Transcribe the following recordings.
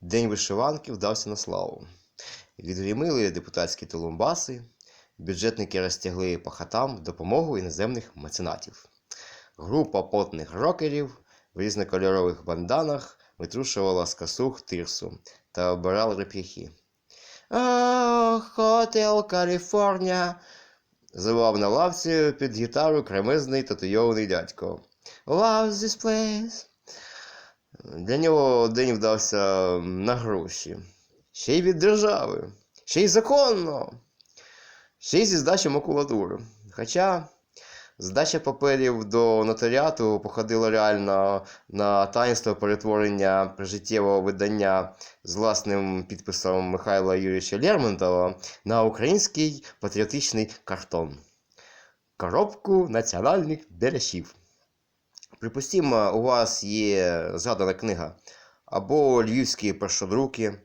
День вишиванки вдався на славу. Відгримили депутатські тулумбаси, бюджетники розтягли по хатам допомогу іноземних меценатів. Група потних рокерів в різнокольорових банданах витрушувала з косух тирсу та обирала реп'яхи. Хотел Каліфорнія! Завав на лавці під гітару кремезний татуйований дядько. Love this place. Для нього день вдався на гроші. Ще й від держави, ще й законно, ще й зі здачі макулатури. Хоча здача паперів до нотаріату походила реально на таїнство перетворення прижиттєвого видання з власним підписом Михайла Юрійовича Лермонтова на український патріотичний картон. Коробку національних берешів. Припустімо, у вас є згадана книга або львівські першодруки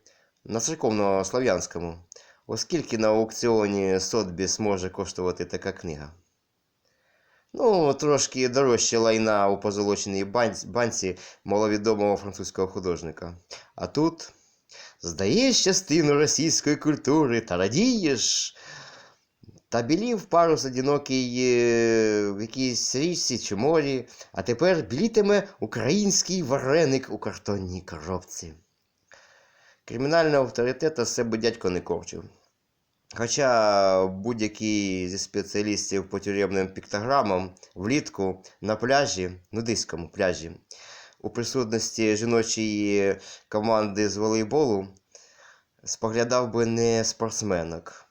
на церковно-слав'янському. Оскільки на аукціоні Сотбіс може коштувати така книга. Ну, трошки дорожче лайна у позолоченій банці, маловідомого французького художника. А тут здаєш частину російської культури та радієш. Та білів парус одинокий е, в якійсь річці чи морі, а тепер білітиме український вареник у картонній коробці. Кримінального авторитета себе дядько не корчив. Хоча будь-який зі спеціалістів по тюремним піктограмам влітку на пляжі, нудиському пляжі, у присутності жіночої команди з волейболу споглядав би не спортсменок,